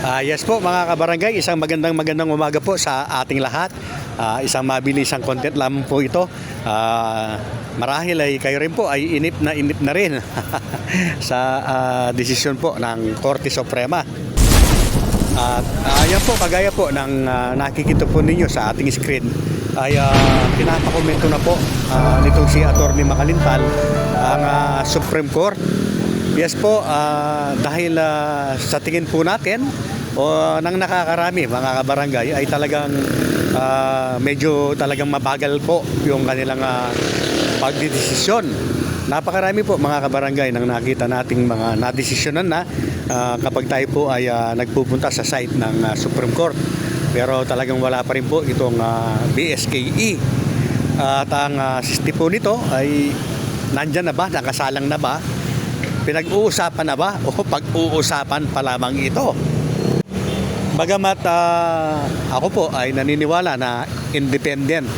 Ah, yes po mga kabarangay, isang magandang magandang umaga po sa ating lahat. Ah, isang mabilisang content lamang po ito. Ah, marahil ay kayo rin po ay inip na inip na rin sa ah, desisyon po ng Korte Suprema. At ah, yan po, kagaya po ng ah, nakikita po ninyo sa ating screen ay uh, pinapakomento na po ah, nitong si Atty. Makalintal ang ah, Supreme Court Yes po, ah, dahil ah, sa tingin po natin o nang nakakarami mga kabarangay ay talagang ah, medyo talagang mabagal po yung kanilang uh, pagdidesisyon. Napakarami po mga kabarangay nang nakita nating mga nadesisyonan na ah, kapag tayo po ay ah, nagpupunta sa site ng ah, Supreme Court. Pero talagang wala pa rin po itong ah, BSKE. At ang uh, sisti nito ay nandyan na ba, nakasalang na ba pinag-uusapan na ba o pag-uusapan pa lamang ito? Bagamat ah, ako po ay naniniwala na independent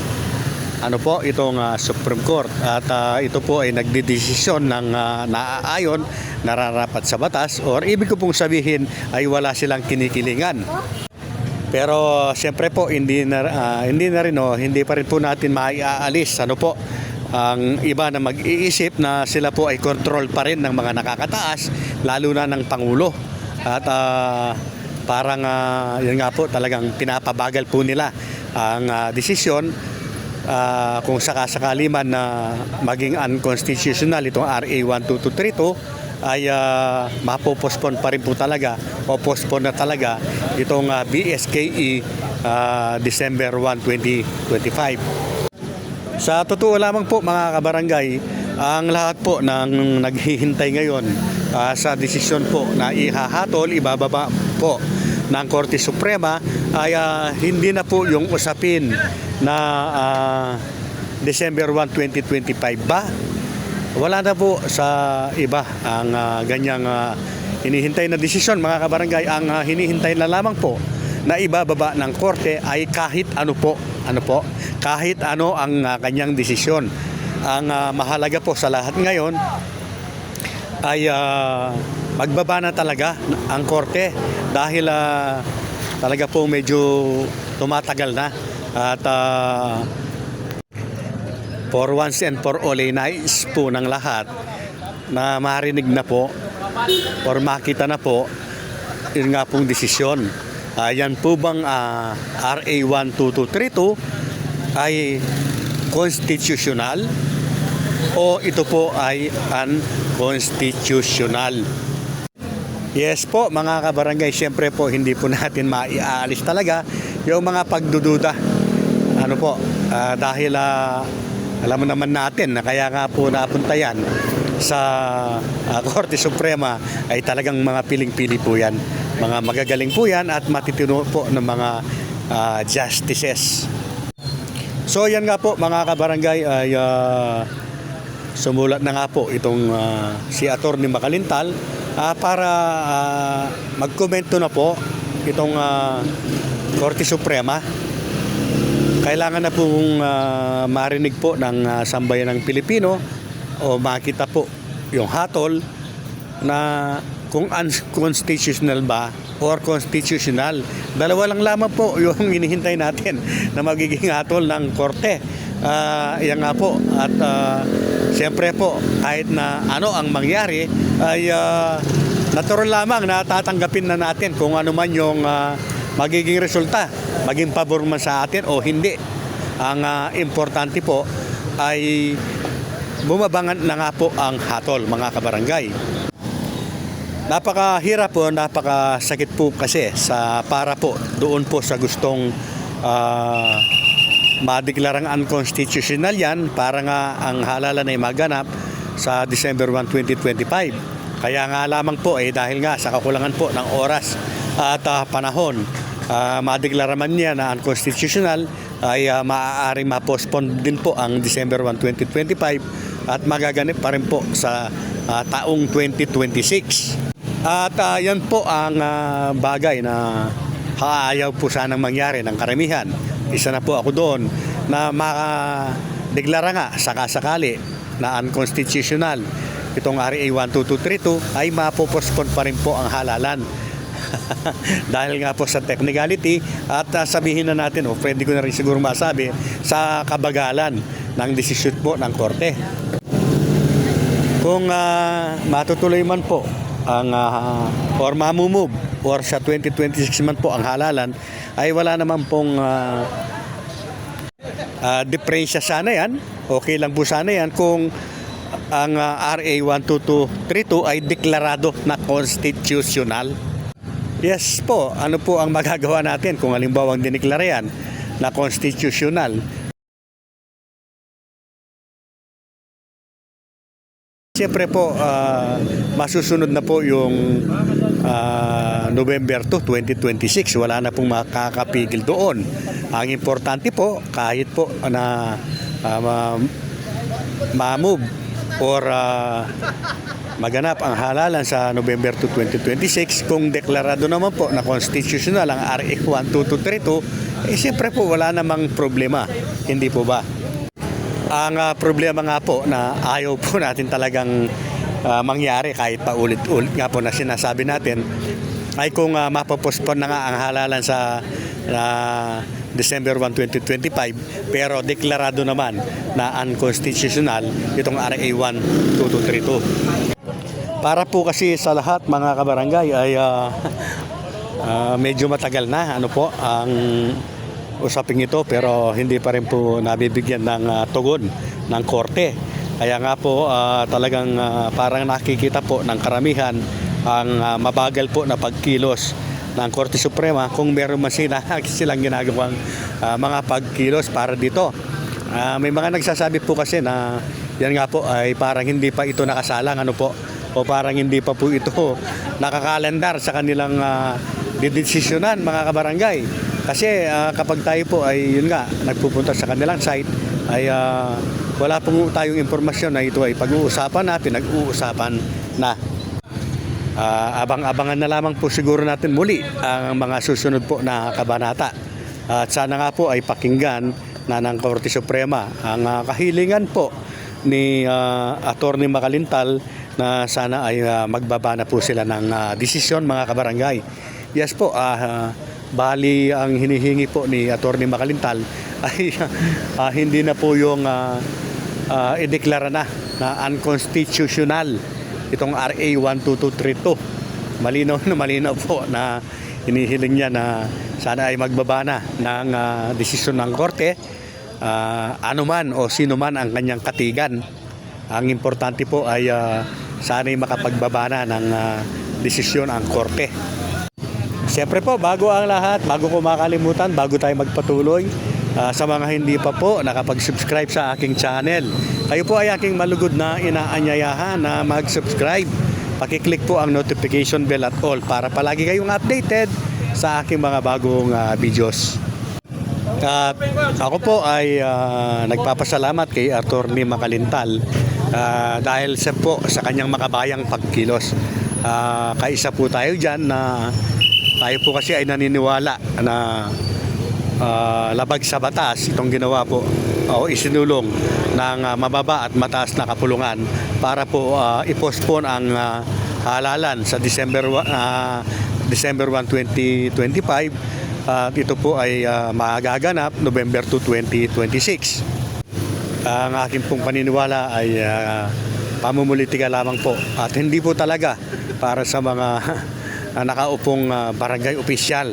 ano po itong ah, Supreme Court at ah, ito po ay nagdidesisyon ng ah, naaayon nararapat sa batas or ibig ko pong sabihin ay wala silang kinikilingan. Pero siyempre po hindi na ah, hindi na rin oh, hindi pa rin po natin maiaalis ano po ang iba na mag-iisip na sila po ay control pa rin ng mga nakakataas lalo na ng pangulo at ah, parang ah, yun nga po talagang pinapabagal po nila ang ah, desisyon ah, kung sakasakali man na maging unconstitutional itong RA 12232 ay uh, mapopospon pa rin po talaga o postpone na talaga itong ah, BSKE ah, December 1, 2025. Sa totoo lamang po mga kabarangay, ang lahat po ng naghihintay ngayon ah, sa desisyon po na ihahatol, ibababa po ng Korte Suprema ay ah, hindi na po yung usapin na ah, December 1, 2025 ba? Wala na po sa iba ang ah, ganyang ah, hinihintay na desisyon mga kabarangay. Ang ah, hinihintay na lamang po na ibababa ng korte ay kahit ano po, ano po, kahit ano ang ah, kanyang desisyon. Ang ah, mahalaga po sa lahat ngayon ay ah, magbaba na talaga ang korte dahil ah, talaga po medyo tumatagal na at ah, for once and for all ay nais po ng lahat na marinig na po or makita na po yun nga pong desisyon. Ah, yan po bang ah, RA 12232 ay constitutional o ito po ay unconstitutional? Yes po mga kabarangay, siyempre po hindi po natin maiaalis talaga yung mga pagdududa. Ano po, ah, dahil ah, alam mo naman natin na kaya nga po napunta yan sa ah, Korte Suprema ay talagang mga piling-pili po yan. Mga magagaling po yan at matitino po ng mga ah, justices. So yan nga po mga kabarangay ay ah, sumulat na nga po itong ah, si Attorney Makalintal ah, para ah, magkomento na po itong ah, Korte Suprema. Kailangan na pong ah, marinig po ng ah, sambayan ng Pilipino o makita po yung hatol na kung unconstitutional ba or constitutional. Dalawa lang lamang po yung hinihintay natin na magiging hatol ng korte. Ah, yan nga po. At ah, siyempre po, kahit na ano ang mangyari, ay ah, natural lamang na tatanggapin na natin kung ano man yung ah, magiging resulta, maging pabor man sa atin o hindi. Ang ah, importante po ay bumabangan na nga po ang hatol mga kabarangay. Napakahirap po, napakasakit po kasi sa para po doon po sa gustong ah, madeklarang unconstitutional yan para nga ang halalan ay maganap sa December 1, 2025. Kaya nga lamang po eh dahil nga sa kakulangan po ng oras at ah, panahon uh, madeklara niya na unconstitutional ay ah, maaaring ma-postpone din po ang December 1, 2025 at magaganap pa rin po sa ah, taong 2026. At ah, yan po ang ah, bagay na kaayaw po sanang mangyari ng karamihan. Isa na po ako doon na makadeklara nga sakasakali na unconstitutional itong RA 12232 ay mapopospon pa rin po ang halalan Dahil nga po sa technicality at ah, sabihin na natin, o pwede ko na rin siguro masabi, sa kabagalan ng desisyon po ng korte. Kung ah, matutuloy man po ang ah, or mamumove or sa 2026 man po ang halalan ay wala naman pong ah, ah, diferensya sana yan. Okay lang po sana yan kung ang ah, RA 12232 ay deklarado na constitutional. Yes po, ano po ang magagawa natin kung halimbawa ang diniklara yan na constitutional? Siyempre po, ah, masusunod na po yung ah, November 2, 2026. Wala na pong makakapigil doon. Ang importante po, kahit po na ma- ma-move or ah, maganap ang halalan sa November 2, 2026, kung deklarado naman po na constitutional ang RA 12232, eh siyempre po wala namang problema. Hindi po ba? Ang ah, problema nga po na ayaw po natin talagang ah, mangyari kahit pa ulit-ulit nga po na sinasabi natin ay kung uh, mapopospon na nga ang halalan sa ah, December 1, 2025 pero deklarado naman na unconstitutional itong RA 12232. Para po kasi sa lahat mga kabarangay ay ah, ah, medyo matagal na ano po ang usaping ito pero hindi pa rin po nabibigyan ng ah, tugon ng korte. Kaya nga po ah, talagang ah, parang nakikita po ng karamihan ang ah, mabagal po na pagkilos ng Korte Suprema kung meron man sila, silang ginagawang ah, mga pagkilos para dito. Ah, may mga nagsasabi po kasi na yan nga po ay parang hindi pa ito nakasalang ano po o parang hindi pa po ito nakakalandar sa kanilang uh, didesisyonan mga kabarangay. Kasi ah, kapag tayo po ay yun nga nagpupunta sa kanilang site ay ah, wala pong tayong impormasyon na ito ay pag-uusapan na, pinag-uusapan na. Ah, abang-abangan na lamang po siguro natin muli ang mga susunod po na kabanata. At sana nga po ay pakinggan na ng Korte Suprema ang ah, kahilingan po ni uh, Attorney Makalintal na sana ay ah, magbaba na po sila ng ah, desisyon mga kabarangay. Yes po, ah, bali ang hinihingi po ni Attorney Makalintal ay ah, hindi na po yung ah, ah, ideklara na na unconstitutional itong RA 12232. Malinaw na malinaw po na hinihiling niya na sana ay magbaba na ng ah, desisyon ng korte ah, ano o sino man ang kanyang katigan. Ang importante po ay ah, sana ay makapagbaba na ng ah, desisyon ang korte. Siyempre po, bago ang lahat, bago ko makalimutan, bago tayo magpatuloy, ah, sa mga hindi pa po nakapag-subscribe sa aking channel, kayo po ay aking malugod na inaanyayahan na mag-subscribe. Pakiclick po ang notification bell at all para palagi kayong updated sa aking mga bagong ah, videos. At ako po ay ah, nagpapasalamat kay Attorney Makalintal ah, dahil sa po sa kanyang makabayang pagkilos. Ah, kaisa po tayo dyan na tayo po kasi ay naniniwala na ah, labag sa batas itong ginawa po o isinulong ng ah, mababa at mataas na kapulungan para po ah, i-postpone ang ah, halalan sa December ah, December 1, 2025 at ito po ay ah, magaganap November 2, 2026. Ang aking pong paniniwala ay ah, pamumulitika lamang po at hindi po talaga para sa mga ah, nakaupong ah, barangay opisyal.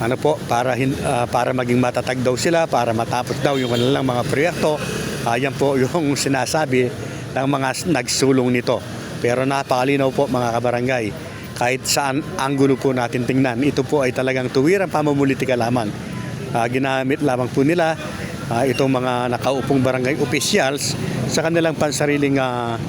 Ano po, para hin- ah, para maging matatag daw sila, para matapos daw yung kanilang mga proyekto. Ayan po yung sinasabi ng mga nagsulong nito. Pero napakalinaw po mga kabarangay. Kahit saan anggulo po natin tingnan, ito po ay talagang tuwirang pamumulitika lamang. Ah, ginamit lamang po nila ah, itong mga nakaupong barangay officials sa kanilang pansariling ah,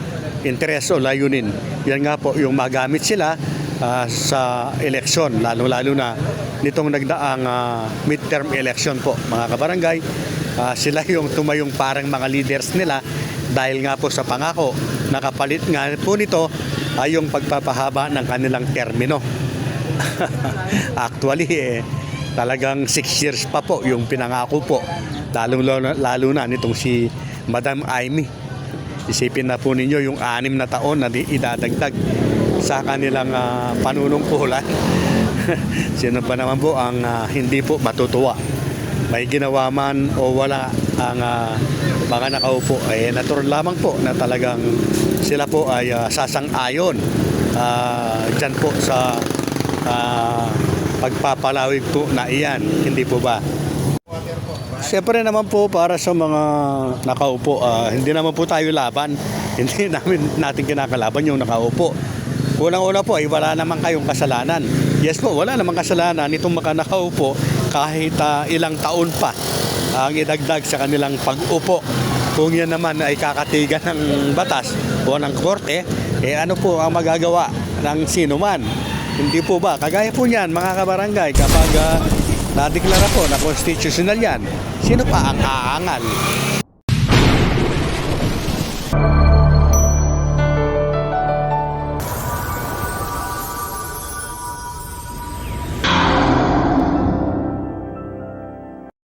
interes o layunin. Yan nga po yung magamit sila ah, sa eleksyon, lalo-lalo na nitong nagdaang ah, midterm election po mga kabarangay. Ah, sila yung tumayong parang mga leaders nila dahil nga po sa pangako nakapalit nga po nito ay yung pagpapahaba ng kanilang termino. Actually, eh, talagang 6 years pa po yung pinangako po. Lalo, lalo, lalo na nitong si Madam Amy. Isipin na po ninyo yung anim na taon na idadagdag sa kanilang ah, panunungkulan. Sino ba naman po ang ah, hindi po matutuwa? May ginawa man o wala ang ah, mga nakaupo, eh natural lamang po na talagang sila po ay ah, sasang-ayon ah, dyan po sa ah, pagpapalawig po na iyan. Hindi po ba? Siyempre naman po para sa mga nakaupo, ah, hindi naman po tayo laban. Hindi namin natin kinakalaban yung nakaupo. Unang-una po ay wala naman kayong kasalanan. Yes po, wala namang kasalanan itong mga nakaupo kahit ah, ilang taon pa ang idagdag sa kanilang pag-upo. Kung yan naman ay kakatigan ng batas o ng korte, eh ano po ang magagawa ng sino man? Hindi po ba? Kagaya po niyan, mga kabarangay, kapag ah, nadeklara po na constitutional yan, sino pa ang aangal?